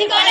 chicones.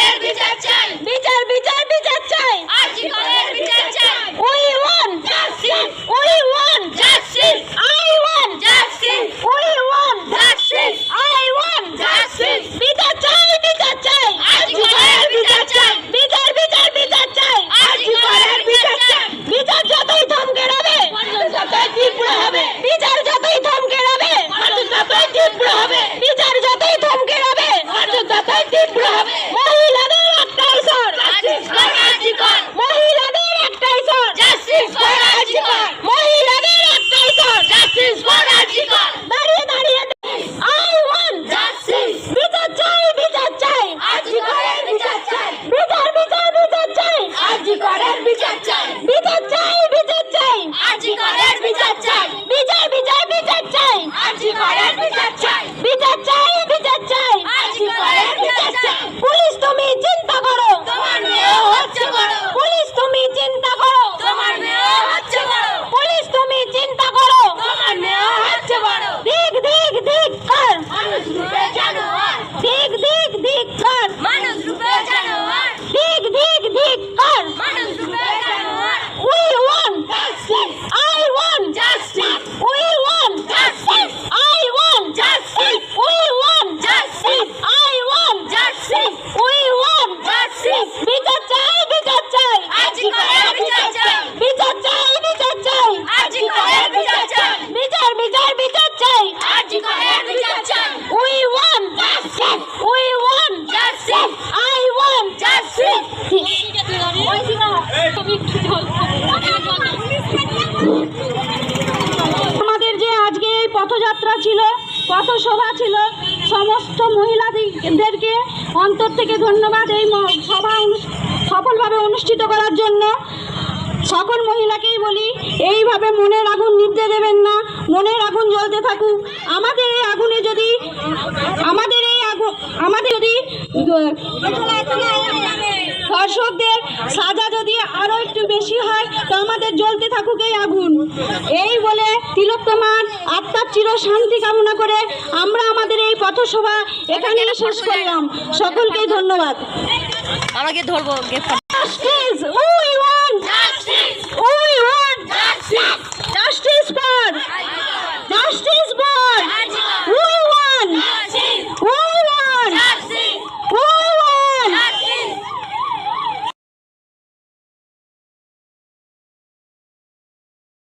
করের বিচার চাই। এই ছিল, কত পথসভা ছিল, সমস্ত মহিলাদেরকে অন্তর থেকে ধন্যবাদ এই সভা সফলভাবে অনুষ্ঠিত করার জন্য। সকল মহিলাকেই বলি, এইভাবে মনের আগুন নিভতে দেবেন না, মনের আগুন জ্বলতে থাকুক। আমাদের এই আগুনে যদি, আমাদের এই আগুন আমাদের যদি, দর্শকদের সাজা যদি আরও একটু বেশি হয়, তো আমাদের জ্বলতে থাকুক এই আগুন। এই তিলোত্তমার আত্মার চির শান্তি কামনা করে আমরা আমাদের এই পথসভা এখানে শেষ করলাম। সকলকে ধন্যবাদ। আমাকে ধরবো